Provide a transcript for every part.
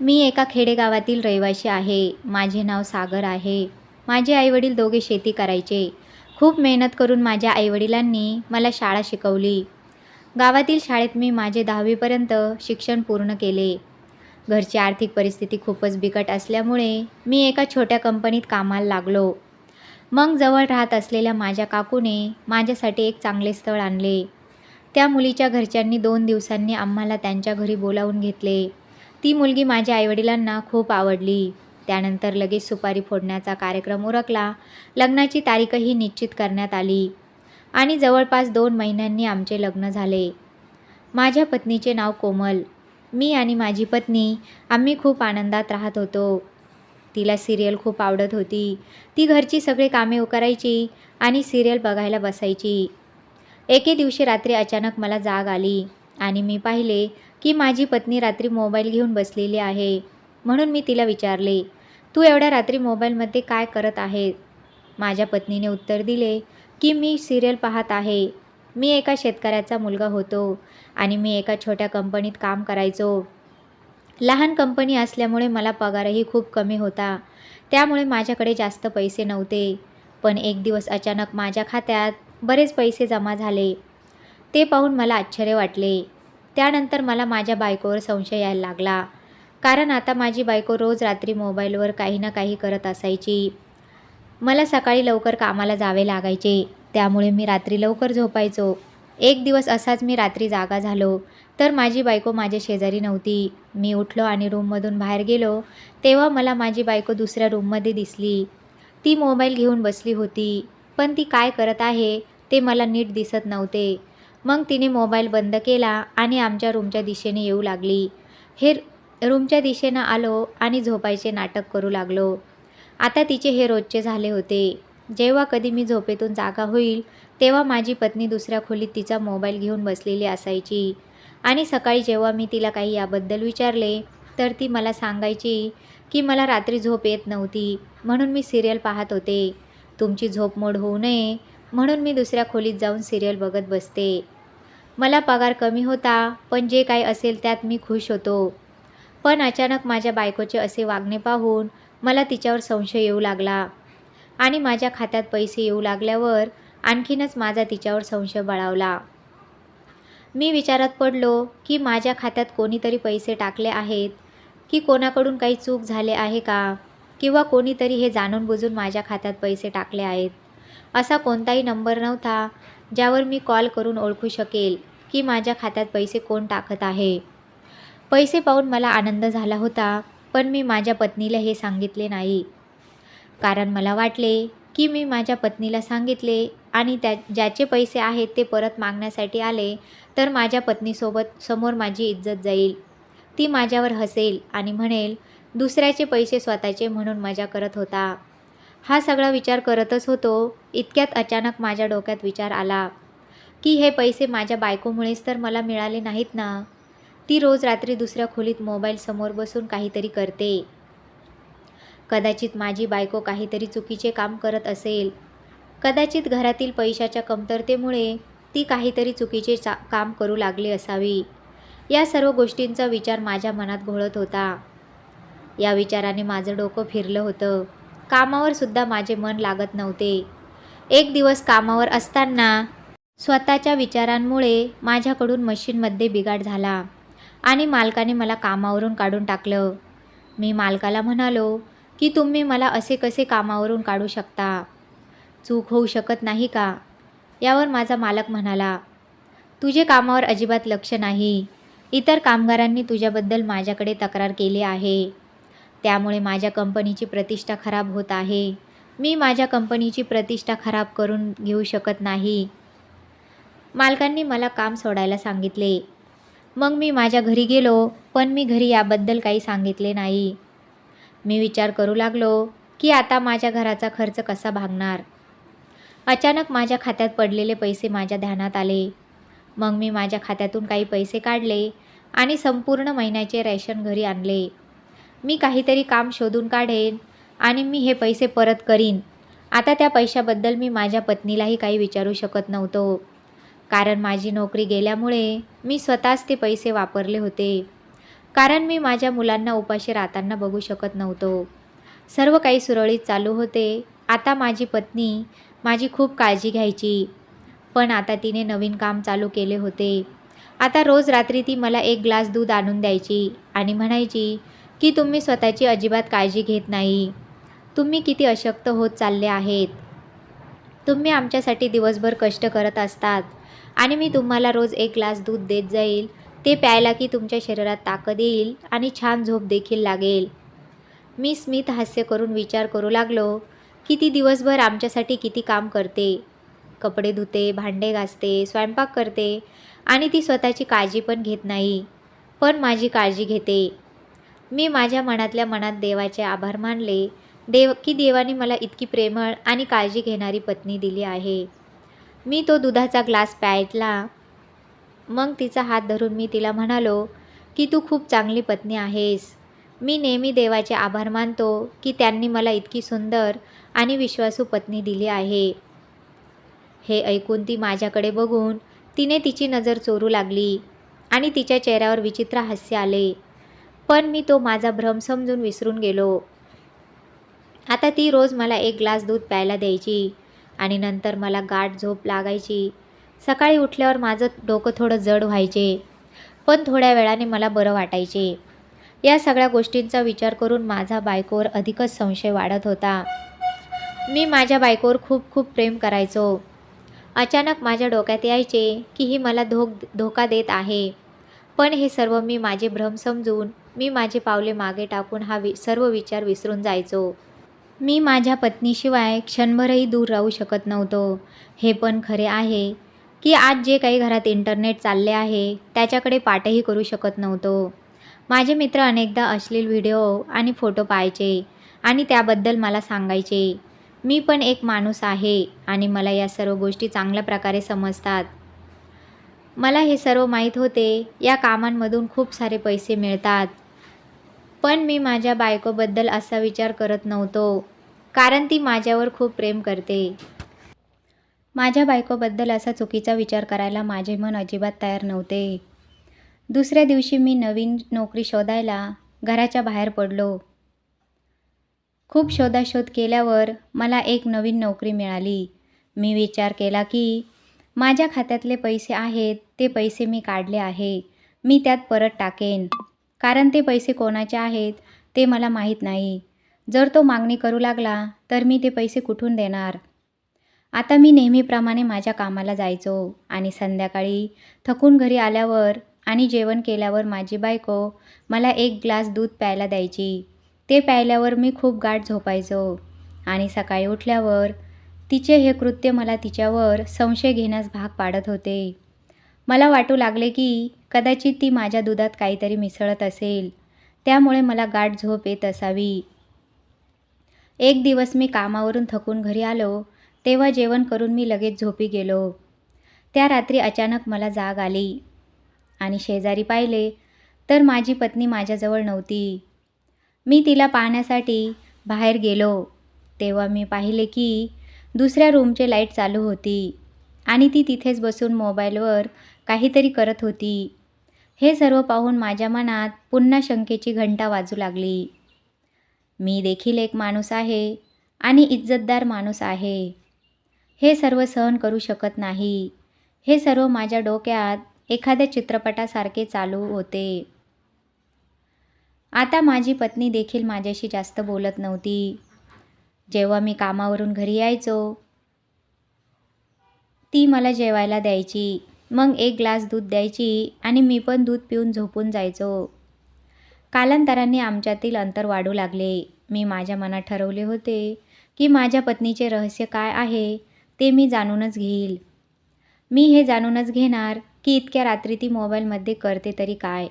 मी एका खेडेगावातील रहिवाशी आहे. माझे नाव सागर आहे. माझे आईवडील दोघे शेती करायचे. खूप मेहनत करून माझ्या आईवडिलांनी मला शाळा शिकवली. गावातील शाळेत मी माझे दहावीपर्यंत शिक्षण पूर्ण केले. घरची आर्थिक परिस्थिती खूपच बिकट असल्यामुळे मी एका छोट्या कंपनीत कामाला लागलो. मग जवळ राहत असलेल्या माझ्या काकूने माझ्यासाठी एक चांगले स्थळ आणले. त्या मुलीच्या घरच्यांनी दोन दिवसांनी आम्हाला त्यांच्या घरी बोलावून घेतले. ती मुलगी माझ्या आईवडिलांना खूप आवडली. त्यानंतर लगेच सुपारी फोडण्याचा कार्यक्रम उरकला. लग्नाची तारीखही निश्चित करण्यात आली. आणि जवळपास दोन महिन्यांनी आमचे लग्न झाले. माझ्या पत्नीचे नाव कोमल. मी आणि माझी पत्नी आम्ही खूप आनंदात राहत होतो. तिला सिरियल खूप आवडत होती. ती घरची सगळी कामे उकरायची आणि सिरियल बघायला बसायची. एके दिवशी रात्री अचानक मला जाग आली आणि मी पाहिले की माझी पत्नी रात्री मोबाईल घेऊन बसलेली आहे म्हणून मी तिला विचारले तू एवढ्या रात्री मोबाईलमध्ये काय करत आहे माझ्या पत्नीने उत्तर दिले की मी सिरियल पाहत आहे. मी एका शेतकऱ्याचा मुलगा होतो आणि मी एका छोट्या कंपनीत काम करायचो. लहान कंपनी असल्यामुळे मला पगारही खूप कमी होता. त्यामुळे माझ्याकडे जास्त पैसे नव्हते. पण एक दिवस अचानक माझ्या खात्यात बरेच पैसे जमा झाले. ते पाहून मला आश्चर्य वाटले. त्यानंतर मला माझ्या बायकोवर संशय यायला लागला. कारण आता माझी बायको रोज रात्री मोबाईलवर काही ना काही करत असायची. मला सकाळी लवकर कामाला जावे लागायचे. त्यामुळे मी रात्री लवकर झोपायचो. एक दिवस असाच मी रात्री जागा झालो. तर माझी बायको माझ्या शेजारी नव्हती. मी उठलो आणि रूममधून बाहेर गेलो. तेव्हा मला माझी बायको दुसऱ्या रूममध्ये दिसली. ती मोबाईल घेऊन बसली होती. पण ती काय करत आहे ते मला नीट दिसत नव्हते. मग तिने मोबाईल बंद केला आणि आमच्या रूमच्या दिशेने येऊ लागली. हे रूमच्या दिशेनं आलो आणि झोपायचे नाटक करू लागलो. आता तिचे हे रोजचे झाले होते. जेव्हा कधी मी झोपेतून जागा होईल तेव्हा माझी पत्नी दुसऱ्या खोलीत तिचा मोबाईल घेऊन बसलेली असायची. आणि सकाळी जेव्हा मी तिला काही याबद्दल विचारले तर ती मला सांगायची की मला रात्री झोप येत नव्हती म्हणून मी सिरियल पाहत होते. तुमची झोप मोड होऊ नये म्हणून मी दुसऱ्या खोलीत जाऊन सिरियल बघत बसते. मला पगार कमी होता पण जे काही असेल त्यात मी खुश होतो. पण अचानक माझ्या बायकोचे असे वागणे पाहून मला तिच्यावर संशय येऊ लागला. आणि माझ्या खात्यात पैसे येऊ लागल्यावर आणखीनच माझा तिच्यावर संशय बळावला. मी विचारात पडलो की माझ्या खात्यात कोणीतरी पैसे टाकले आहेत? की कोणाकडून काही चूक झाले आहे का? किंवा कोणीतरी हे जाणून बुजून माझ्या खात्यात पैसे टाकले आहेत? असा कोणताही नंबर नव्हता ज्यावर मी कॉल करून ओळखू शकेल. की माझ्या खात्यात पैसे कोण टाकत आहे? पैसे पाहून मला आनंद झाला होता पण मी माझ्या पत्नीला हे सांगितले नाही. कारण मला वाटले की मी माझ्या पत्नीला सांगितले आणि त्या ज्याचे पैसे आहेत ते परत मागण्यासाठी आले तर माझ्या पत्नीसोबत समोर माझी इज्जत जाईल. ती माझ्यावर हसेल आणि म्हणेल दुसऱ्याचे पैसे स्वतःचे म्हणून मजा करत होता. हा सगळा विचार करतच होतो. इतक्यात अचानक माझ्या डोक्यात विचार आला. की हे पैसे माझ्या बायकोमुळेच तर मला मिळाले नाहीत ना. ती रोज रात्री दुसऱ्या खोलीत मोबाईल समोर बसून काहीतरी करते. कदाचित माझी बायको काहीतरी चुकीचे काम करत असेल. कदाचित घरातील पैशाच्या कमतरतेमुळे ती काहीतरी चुकीचे चा काम करू लागली असावी. या सर्व गोष्टींचा विचार माझ्या मनात घोळत होता. या विचाराने माझं डोकं फिरलं होतं. कामावर सुद्धा माझे मन लागत नव्हते. एक दिवस कामावर असताना स्वतःच्या विचारांमुळे माझ्याकडून मशीनमध्ये बिघाड झाला आणि मालकाने मला कामावरून काढून टाकलं. मी मालकाला म्हणालो की तुम्ही मला असे कसे कामावरून काढू शकता? चूक होऊ शकत नाही का? यावर माझा मालक म्हणाला तुझे कामावर अजिबात लक्ष नाही. इतर कामगारांनी तुझ्याबद्दल माझ्याकडे तक्रार केली आहे. त्यामुळे माझ्या कंपनीची प्रतिष्ठा खराब होत आहे. मी माझ्या कंपनीची प्रतिष्ठा खराब करून घेऊ शकत नाही. मालकांनी मला काम सोडायला सांगितले. मग मी माझ्या घरी गेलो पण मी घरी याबद्दल काही सांगितले नाही. मी विचार करू लागलो की आता माझ्या घराचा खर्च कसा भागणार? अचानक माझ्या खात्यात पडलेले पैसे माझ्या ध्यानात आले. मग मी माझ्या खात्यातून काही पैसे काढले आणि संपूर्ण महिन्याचे रॅशन घरी आणले. मी काहीतरी काम शोधून काढेन आणि मी हे पैसे परत करीन. आता त्या पैशाबद्दल मी माझ्या पत्नीलाही काही विचारू शकत नव्हतो. कारण माझी नोकरी गेल्यामुळे मी स्वतःच ते पैसे वापरले होते. कारण मी माझ्या मुलांना उपाशी राहताना बघू शकत नव्हतो. सर्व काही सुरळीत चालू होते. आता माझी पत्नी माझी खूप काळजी घ्यायची. पण आता तिने नवीन काम चालू केले होते. आता रोज रात्री ती मला एक ग्लास दूध आणून द्यायची आणि म्हणायची की तुम्ही स्वतःची अजिबात काळजी घेत नाही. तुम्ही किती अशक्त होत चालले आहेत. तुम्ही आमच्यासाठी दिवसभर कष्ट करत असतात. आणि मी तुम्हाला रोज एक ग्लास दूध देत जाईल. ते प्यायला की तुमच्या शरीरात ताकद येईल आणि छान झोप देखील लागेल. मी स्मित हास्य करून विचार करू लागलो की ती दिवसभर आमच्यासाठी किती काम करते. कपडे धुते भांडे घासते स्वयंपाक करते आणि ती स्वतःची काळजी पण घेत नाही पण माझी काळजी घेते. मी माझ्या मनातल्या मनात देवाचे आभार मानले. देव की देवाने मला इतकी प्रेमळ आणि काळजी घेणारी पत्नी दिली आहे. मी तो दुधाचा ग्लास प्यायला. मग तिचा हात धरून मी तिला म्हणालो की तू खूप चांगली पत्नी आहेस. मी नेहमी देवाचे आभार मानतो की त्यांनी मला इतकी सुंदर आणि विश्वासू पत्नी दिली आहे. हे ऐकून ती माझ्याकडे बघून तिने तिची नजर चोरू लागली आणि तिच्या चेहऱ्यावर विचित्र हास्य आले. पण मी तो माझा भ्रम समजून विसरून गेलो. आता ती रोज मला एक ग्लास दूध प्यायला द्यायची. आणि नंतर मला गाठ झोप लागायची. सकाळी उठल्यावर माझं डोकं थोडं जड व्हायचे पण थोड्या वेळाने मला बरं वाटायचे. या सगळ्या गोष्टींचा विचार करून माझा बायकोवर अधिकच संशय वाढत होता. मी माझ्या बायकोवर खूप खूप प्रेम करायचो. अचानक माझ्या डोक्यात यायचे की ही मला धोक धोका देत आहे. पण हे सर्व मी माझे भ्रम समजून मी माझे पावले मागे टाकून हा वि सर्व विचार विसरून जायचो. मी माझ्या पत्नीशिवाय क्षणभरही दूर राहू शकत नव्हतो. हे पण खरे आहे की आज जे काही घरात इंटरनेट चालले आहे त्याच्याकडे पाठही करू शकत नव्हतो. माझे मित्र अनेकदा अश्लील व्हिडिओ आणि फोटो पाहायचे आणि त्याबद्दल मला सांगायचे. मी पण एक माणूस आहे आणि मला या सर्व गोष्टी चांगल्या प्रकारे समजतात. मला हे सर्व माहीत होते. या कामांमधून खूप सारे पैसे मिळतात. पण मी माझ्या बायकोबद्दल असा विचार करत नव्हतो कारण ती माझ्यावर खूप प्रेम करते. माझ्या बायकोबद्दल असा चुकीचा विचार करायला माझे मन अजिबात तयार नव्हते. दुसऱ्या दिवशी मी नवीन नोकरी शोधायला घराच्या बाहेर पडलो. खूप शोधाशोध केल्यावर मला एक नवीन नोकरी मिळाली. मी विचार केला की माझ्या खात्यातले पैसे आहेत ते पैसे मी काढले आहे मी त्यात परत टाकेन. कारण ते पैसे कोणाचे आहेत ते मला माहीत नाही. जर तो मागणी करू लागला तर मी ते पैसे कुठून देणार? आता मी नेहमीप्रमाणे माझ्या कामाला जायचो आणि संध्याकाळी थकून घरी आल्यावर आणि जेवण केल्यावर माझी बायको मला एक ग्लास दूध प्यायला द्यायची. ते प्यायल्यावर मी खूप गाठ झोपायचो आणि सकाळी उठल्यावर तिचे हे कृत्य मला तिच्यावर संशय घेण्यास भाग पाडत होते. मला वाटू लागले की कदाचित ती माझ्या दुधात काहीतरी मिसळत असेल. त्यामुळे मला गाठ झोप येत असावी. एक दिवस मी कामावरून थकून घरी आलो तेव्हा जेवण करून मी लगेच झोपी गेलो. त्या रात्री अचानक मला जाग आली आणि शेजारी पाहिले तर माझी पत्नी माझ्याजवळ नव्हती. मी तिला पाहण्यासाठी बाहेर गेलो तेव्हा मी पाहिले की दुसऱ्या रूमचे लाइट चालू होती आणि ती तिथेच बसून मोबाईलवर काहीतरी करत होती. हे सर्व पाहून माझ्या मनात पुन्हा शंकेची घंटा वाजू लागली. मी देखील एक माणूस आहे आणि इज्जतदार माणूस आहे. हे सर्व सहन करू शकत नाही. हे सर्व माझ्या डोक्यात एखाद्या चित्रपटासारखे चालू होते. आता माझी पत्नी देखील माझ्याशी जास्त बोलत नव्हती. जेव्हा मी कामावरून घरी यायचो ती मला जेवायला द्यायची. मग एक ग्लास दूध द्यायची आणि मी पण दूध पिऊन झोपून जायचो. कालांतराने आमच्यातील अंतर वाढू लागले. मी माझ्या मनात ठरवले होते की माझ्या पत्नीचे रहस्य काय आहे ते मी जाणूनच घेईल. मी हे जाणूनच घेणार की इतक्या रात्री ती मोबाईलमध्ये करते तरी काय?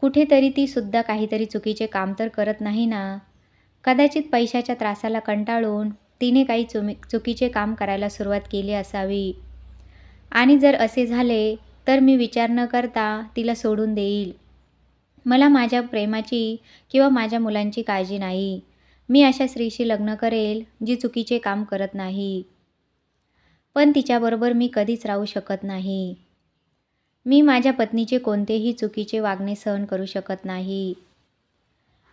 कुठेतरी ती सुद्धा काहीतरी चुकीचे काम तर करत नाही ना? कदाचित पैशाच्या त्रासाला कंटाळून तिने काही चुमी चुकीचे काम करायला सुरुवात केली असावी. आणि जर असे झाले तर मी विचार न करता तिला सोडून देईल. मला माझ्या प्रेमाची किंवा माझ्या मुलांची काळजी नाही. मी अशा स्त्रीशी लग्न करेल जी चुकीचे काम करत नाही. पण तिच्याबरोबर मी कधीच राहू शकत नाही. मी माझ्या पत्नीचे कोणतेही चुकीचे वागणे सहन करू शकत नाही.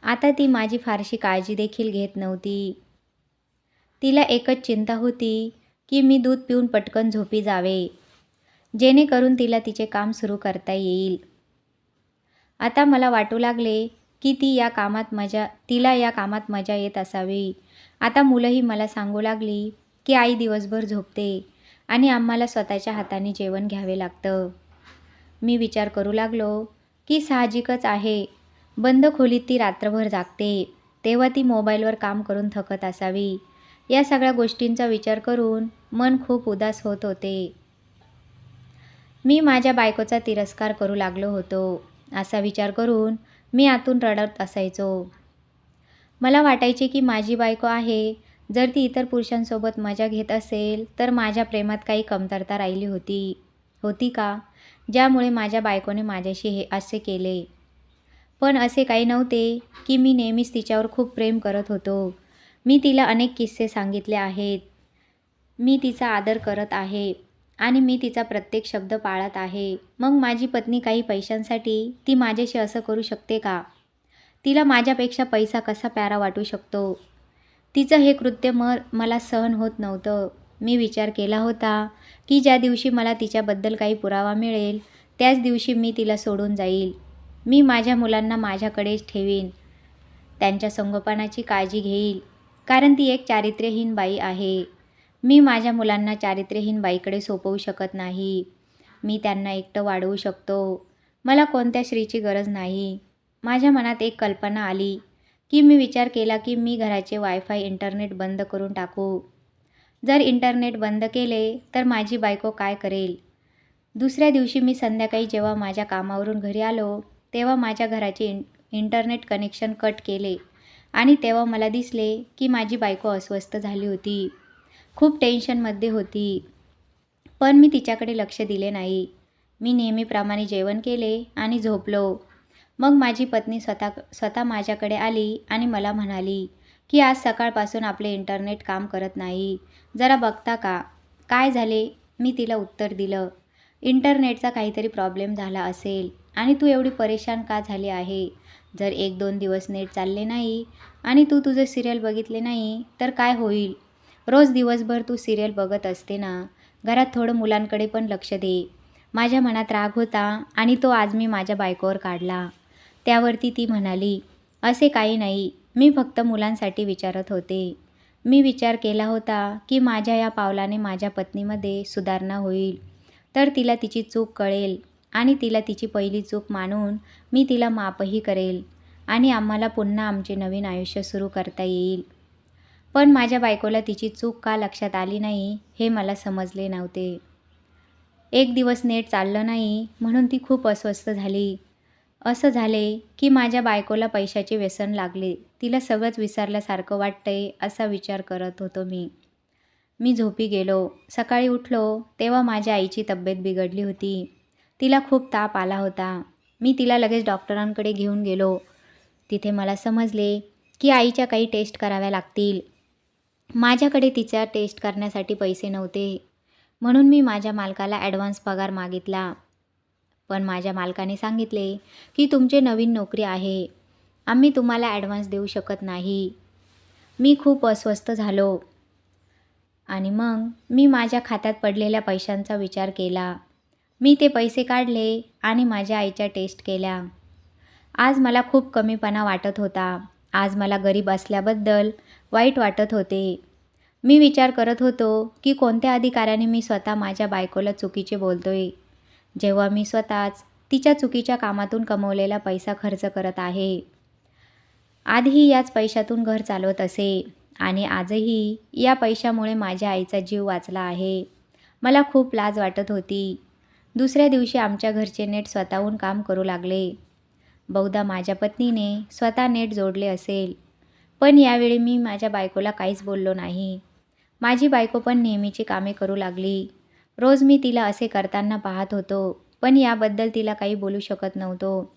आता ती माझी फारशी काळजी देखील घेत नव्हती. तिला एकच चिंता होती की मी दूध पिऊन पटकन झोपी जावे. जेणेकरून तिला तिचे काम सुरू करता येईल. आता मला वाटू लागले की ती या कामात मजा तिला या कामात मजा येत असावी. आता मुलंही मला सांगू लागली की आई दिवसभर झोपते आणि आम्हाला स्वतःच्या हाताने जेवण घ्यावे लागतं. मी विचार करू लागलो की साहजिकच आहे. बंद खोलीत ती रात्रभर जागते तेव्हा ती मोबाईलवर काम करून थकत असावी. या सगळ्या गोष्टींचा विचार करून मन खूप उदास होत होते. मी माझ्या बायकोचा तिरस्कार करू लागलो होतो असा विचार करून मी आतून रडत असायचो. मला वाटायचे की माझी बायको आहे जर ती इतर पुरुषांसोबत मजा घेत असेल तर माझ्या प्रेमात काही कमतरता राहिली होती होती का? ज्यामुळे माझ्या बायकोने माझ्याशी हे असे केले. पण असे काही नव्हते की मी नेहमीच तिच्यावर खूप प्रेम करत होतो. मी तिला अनेक किस्से सांगितले आहेत. मी तिचा आदर करत आहे. आणि मी तिचा प्रत्येक शब्द पाळत आहे. मग माझी पत्नी काही पैशांसाठी ती माझ्याशी असं करू शकते का? तिला माझ्यापेक्षा पैसा कसा प्यारा वाटू शकतो? तिचं हे कृत्य म मला सहन होत नव्हतं. मी विचार केला होता की ज्या दिवशी मला तिच्याबद्दल काही पुरावा मिळेल त्याच दिवशी मी तिला सोडून जाईल. मी माझ्या मुलांना माझ्याकडेच ठेवीन. त्यांच्या संगोपनाची काळजी घेईल. कारण ती एक चारित्र्यहीन बाई आहे. मी माझ्या मुलांना चारित्र्यहीन बाईकडे सोपवू शकत नाही. मी त्यांना एकटं वाढवू शकतो. मला कोणत्या स्त्रीची गरज नाही. माझ्या मनात एक कल्पना आली की मी विचार केला की मी घराचे वायफाय इंटरनेट बंद करून टाकू. जर इंटरनेट बंद केले तर माझी बायको काय करेल? दुसऱ्या दिवशी मी संध्याकाळी जेव्हा माझ्या कामावरून घरी आलो तेव्हा माझ्या घराचे इं इंटरनेट कनेक्शन कट केले आणि तेव्हा मला दिसले की माझी बायको अस्वस्थ झाली होती. खूप टेन्शनमध्ये होती. पण मी तिच्याकडे लक्ष दिले नाही. मी नेहमीप्रमाणे जेवण केले आणि झोपलो. मग माझी पत्नी स्वतः स्वतः माझ्याकडे आली आणि मला म्हणाली की आज सकाळपासून आपले इंटरनेट काम करत नाही. जरा बघता का? काय झाले? मी तिला उत्तर दिलं इंटरनेटचा काहीतरी प्रॉब्लेम झाला असेल आणि तू एवढी परेशान का झाली आहे? जर एक दोन दिवस नेट चालले नाही आणि तू तुझं सिरियल बघितले नाही तर काय होईल? रोज दिवसभर तू सिरियल बघत असते ना? घरात थोडं मुलांकडे पण लक्ष दे. माझ्या मनात राग होता आणि तो आज मी माझ्या बायकोवर काढला. त्यावरती ती म्हणाली असे काही नाही. मी फक्त मुलांसाठी विचारत होते. मी विचार केला होता की माझ्या या पावलाने माझ्या पत्नीमध्ये सुधारणा होईल. तर तिला तिची चूक कळेल आणि तिला तिची पहिली चूक मानून मी तिला मापही करेल आणि आम्हाला पुन्हा आमचे नवीन आयुष्य सुरू करता येईल. पण माझ्या बायकोला तिची चूक का लक्षात आली नाही हे मला समजले नव्हते. एक दिवस नेट चाललं नाही म्हणून ती खूप अस्वस्थ झाली. असं झाले की माझ्या बायकोला पैशाचे व्यसन लागले. तिला सगळंच विसरल्यासारखं वाटतंय असा विचार करत होतो मी. मी झोपी गेलो. सकाळी उठलो तेव्हा माझ्या आईची तब्येत बिघडली होती. तिला खूप ताप आला होता. मी तिला लगेच डॉक्टरांकडे घेऊन गेलो. तिथे मला समजले की आईच्या काही टेस्ट कराव्या लागतील. माझ्याकडे तिच्या टेस्ट करण्यासाठी पैसे नव्हते. म्हणून मी माझ्या मालकाला ॲडव्हान्स पगार मागितला. पण माझ्या मालकाने सांगितले की तुमचे नवीन नोकरी आहे. आम्ही तुम्हाला ॲडव्हान्स देऊ शकत नाही. मी खूप अस्वस्थ झालो. आणि मग मी माझ्या खात्यात पडलेल्या पैशांचा विचार केला. मी ते पैसे काढले आणि माझ्या आईच्या टेस्ट केल्या. आज मला खूप कमीपणा वाटत होता. आज मला गरीब असल्याबद्दल वाईट वाटत होते. मी विचार करत होतो की कोणत्या अधिकाऱ्याने मी स्वतः माझ्या बायकोला चुकीचे बोलतोय? जेव्हा मी स्वतःच तिच्या चुकीच्या कामातून कमवलेला पैसा खर्च करत आहे. आधीही याच पैशातून घर चालवत असे आणि आजही या पैशामुळे माझ्या आईचा जीव वाचला आहे. मला खूप लाज वाटत होती. दुसऱ्या दिवशी आमच्या घरचे नेट स्वतःहून काम करू लागले. बहुधा माझ्या पत्नीने स्वतः नेट जोडले असेल. पण यावेळी मी माझ्या बायकोला काहीच बोललो नाही. माझी बायको पण नेहमीची कामे करू लागली. रोज मी तिला असे करताना पाहत होतो पण याबद्दल तिला काही बोलू शकत नव्हतो.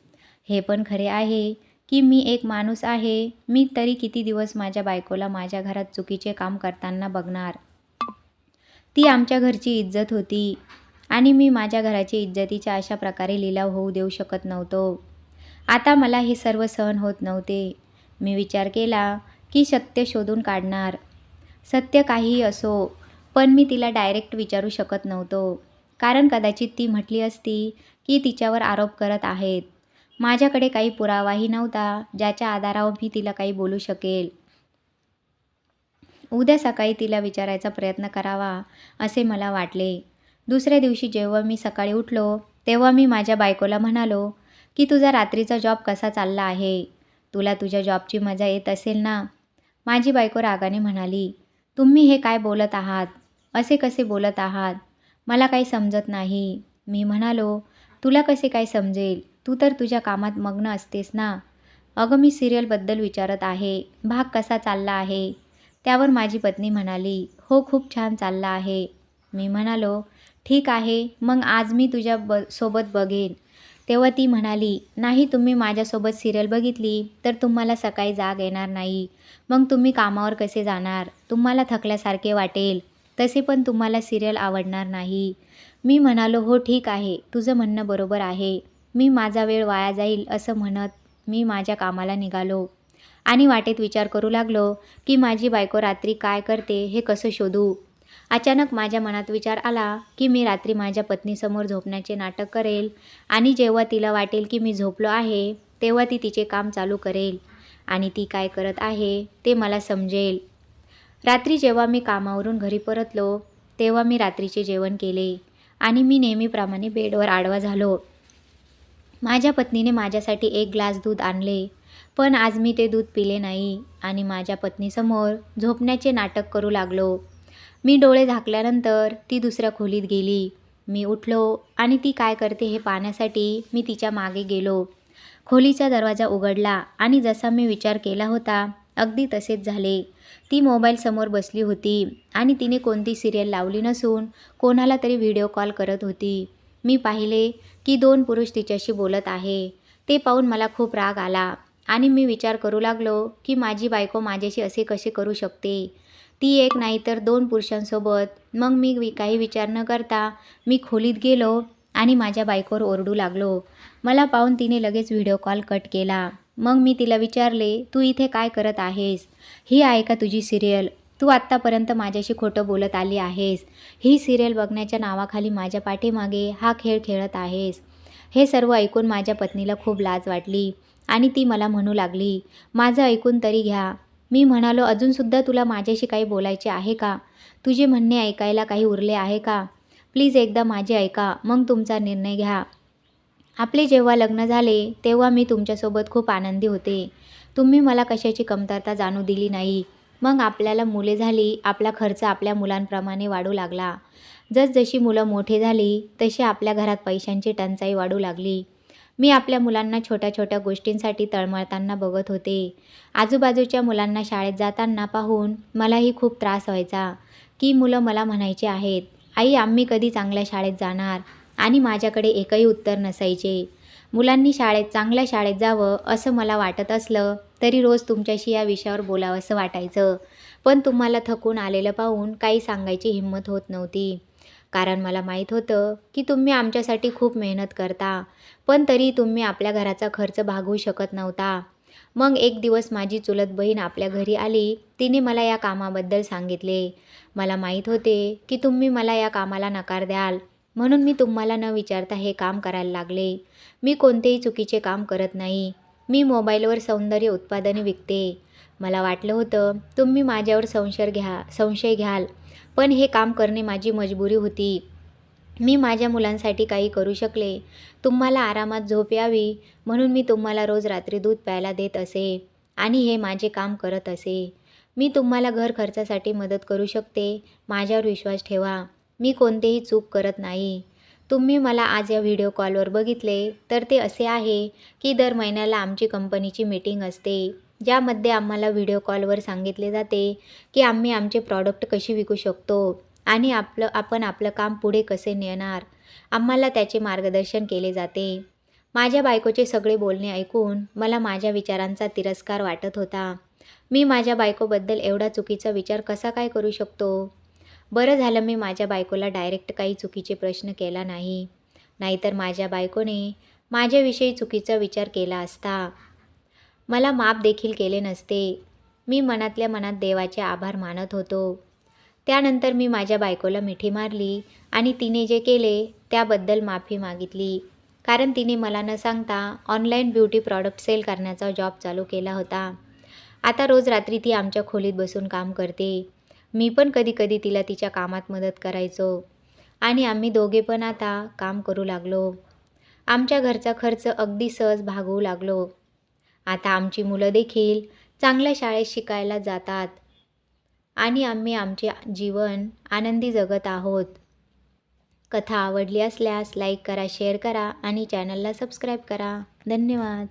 हे पण खरे आहे की मी एक माणूस आहे मी तरी किती दिवस माझ्या बायकोला माझ्या घरात चुकीचे काम करताना बघणार. ती आमच्या घरची इज्जत होती आणि मी माझ्या घराची इज्जतीच्या अशा प्रकारे लिलाव होऊ देऊ शकत नव्हतो. आता मला हे सर्व सहन होत नव्हते. मी विचार केला की सत्य शोधून काढणार. सत्य काहीही असो पण मी तिला डायरेक्ट विचारू शकत नव्हतो. कारण कदाचित ती म्हटली असती की तिच्यावर आरोप करत आहेत. माझ्याकडे काही पुरावाही नव्हता ज्याच्या आधारावर मी तिला काही बोलू शकेल. उद्या सकाळी तिला विचारायचा प्रयत्न करावा असे मला वाटले. दुसऱ्या दिवशी जेव्हा मी सकाळी उठलो तेव्हा मी माझ्या बायकोला म्हणालो की तुझा रात्रीचा जॉब कसा चालला आहे? तुला तुझ्या जॉबची मजा येत असेल ना? माझी बायको रागाने म्हणाली तुम्ही हे काय बोलत आहात? असे कसे बोलत आहात? मला काही समजत नाही. मी म्हणालो तुला कसे काय समजेल? तू तर तुझ्या कामात मग्न असतेस ना? अगं मी सिरियलबद्दल विचारत आहे. भाग कसा चालला आहे? त्यावर माझी पत्नी म्हणाली हो खूप छान चालला आहे. मी म्हणालो ठीक आहे. मग आज मी तुझ्या ब सोबत बघेन. तेव्हा ती म्हणाली नाही तुम्ही माझ्यासोबत सिरियल बघितली तर तुम्हाला सकाळी जाग येणार नाही. मग तुम्ही कामावर कसे जाणार? तुम्हाला थकल्यासारखे वाटेल. तसे पण तुम्हाला सिरियल आवडणार नाही. मी म्हणालो हो ठीक आहे. तुझं म्हणणं बरोबर आहे. मी माझा वेळ वाया जाईल असं म्हणत मी माझ्या कामाला निघालो. आणि वाटेत विचार करू लागलो की माझी बायको रात्री काय करते हे कसं शोधू? अचानक माझ्या मनात विचार आला की मी रात्री माझ्या पत्नीसमोर झोपण्याचे नाटक करेल आणि जेव्हा तिला वाटेल की मी झोपलो आहे तेव्हा ती तिचे काम चालू करेल आणि ती काय करत आहे ते मला समजेल. रात्री जेव्हा मी कामावरून घरी परतलो तेव्हा मी रात्रीचे जेवण केले आणि मी नेहमीप्रमाणे बेडवर आडवा झालो. माझ्या पत्नीने माझ्यासाठी एक ग्लास दूध आणले पण आज मी ते दूध पिले नाही आणि माझ्या पत्नीसमोर झोपण्याचे नाटक करू लागलो. मी डोळे झाकल्यानंतर ती दुसऱ्या खोलीत गेली. मी उठलो आणि ती काय करते हे पाहण्यासाठी मी तिच्यामागे गेलो. खोलीचा दरवाजा उघडला आणि जसा मी विचार केला होता अगदी तसेच झाले. ती मोबाईलसमोर बसली होती आणि तिने कोणती सिरियल लावली नसून कोणाला तरी व्हिडिओ कॉल करत होती. मी पाहिले की दोन पुरुष तिच्याशी बोलत आहे. ते पाहून मला खूप राग आला आणि मी विचार करू लागलो की माझी बायको माझ्याशी असे कसे करू शकते? ती एक नाही तर दोन पुरुषांसोबत. मग मी वि काही विचार न करता मी खोलीत गेलो आणि माझ्या बायकोवर ओरडू लागलो. मला पाहून तिने लगेच व्हिडिओ कॉल कट केला. मग मी तिला विचारले तू इथे काय करत आहेस? ही आहे का तुझी सिरियल? तू आत्तापर्यंत माझ्याशी खोटं बोलत आली आहेस. ही सिरियल बघण्याच्या नावाखाली माझ्या पाठीमागे हा खेळ खेळत आहेस. हे सर्व ऐकून माझ्या पत्नीला खूप लाज वाटली आणि ती मला म्हणू लागली माझं ऐकून तरी घ्या. मी म्हणालो अजूनसुद्धा तुला माझ्याशी काही बोलायचे आहे का? तुझे म्हणणे ऐकायला काही उरले आहे का? प्लीज एकदा माझे ऐका मग तुमचा निर्णय घ्या. आपले जेव्हा लग्न झाले तेव्हा मी तुमच्यासोबत खूप आनंदी होते. तुम्ही मला कशाची कमतरता जाणू दिली नाही. मग आपल्याला मुले झाली आपला खर्च आपल्या मुलांप्रमाणे वाढू लागला. जसजशी मुलं मोठी झाली तशी आपल्या घरात पैशांची टंचाई वाढू लागली. मी आपल्या मुलांना छोट्या छोट्या गोष्टींसाठी तळमळताना बघत होते. आजूबाजूच्या मुलांना शाळेत जाताना पाहून मलाही खूप त्रास व्हायचा. की मुलं मला म्हणायचे आहेत आई आम्ही कधी चांगल्या शाळेत जाणार आणि माझ्याकडे एकही उत्तर नसायचे. मुलांनी शाळेत चांगल्या शाळेत जावं असं मला वाटत असलं तरी रोज तुमच्याशी या विषयावर बोलावंसं वाटायचं. पण तुम्हाला थकून आलेलं पाहून काही सांगायची हिंमत होत नव्हती. कारण मला माहीत होतं की तुम्ही आमच्यासाठी खूप मेहनत करता पण तरी तुम्ही आपल्या घराचा खर्च भागवू शकत नव्हता. मग एक दिवस माझी चुलत बहीण आपल्या घरी आली तिने मला या कामाबद्दल सांगितले. मला माहीत होते की तुम्ही मला या कामाला नकार द्याल म्हणून मी तुम्हाला न विचारता हे काम करायला लागले. मी कोणतेही चुकीचे काम करत नाही. मी मोबाईलवर सौंदर्य उत्पादने विकते. मला वाटलं होतं तुम्ही माझ्यावर संशय घ्या संशय घ्याल. पण हे काम करणे माझी मजबुरी होती. मी माझ्या मुलांसाठी काही करू शकले. तुम्हाला आरामात झोप यावी म्हणून मी तुम्हाला रोज रात्री दूध प्यायला देत असे आणि हे माझे काम करत असे. मी तुम्हाला घर खर्चासाठी मदत करू शकते माझ्यावर विश्वास ठेवा. मी कोणतेही चूक करत नाही. तुम्ही मला आज या व्हिडिओ कॉलवर बघितले तर ते असे आहे की दर महिन्याला आमची कंपनीची मीटिंग असते. ज्यामध्ये आम्हाला व्हिडिओ कॉलवर सांगितले जाते की आम्ही आमचे प्रॉडक्ट कशी विकू शकतो आणि आपलं आपण आपलं काम पुढे कसे नेणार. आम्हाला त्याचे मार्गदर्शन केले जाते. माझ्या बायकोचे सगळे बोलणे ऐकून मला माझ्या विचारांचा तिरस्कार वाटत होता. मी माझ्या बायकोबद्दल एवढा चुकीचा विचार कसा काय करू शकतो? बरं झालं मी माझ्या बायकोला डायरेक्ट काही चुकीचे प्रश्न केला नाही. नाहीतर माझ्या बायकोने माझ्याविषयी चुकीचा विचार केला असता. मला माप देखील केले नसते. मी मनातल्या मनात देवाचे आभार मानत होतो. त्यानंतर मी माझ्या बायकोला मिठी मारली आणि तिने जे केले त्याबद्दल माफी मागितली. कारण तिने मला न सांगता ऑनलाईन ब्युटी प्रॉडक्ट सेल करण्याचा जॉब चालू केला होता. आता रोज रात्री ती आमच्या खोलीत बसून काम करते. मी पण कधीकधी तिला तिच्या कामात मदत करायचो. आणि आम्ही दोघे पण आता काम करू लागलो. आमच्या घरचा खर्च अगदी सहज भागवू लागलो. आता आमची मुलं देखील चांगल्या शाळेत शिकायला जातात. आणि आम्ही आमचे जीवन आनंदी जगत आहोत. कथा आवडली असल्यास लाईक करा शेअर करा आणि चॅनलला सबस्क्राईब करा. धन्यवाद.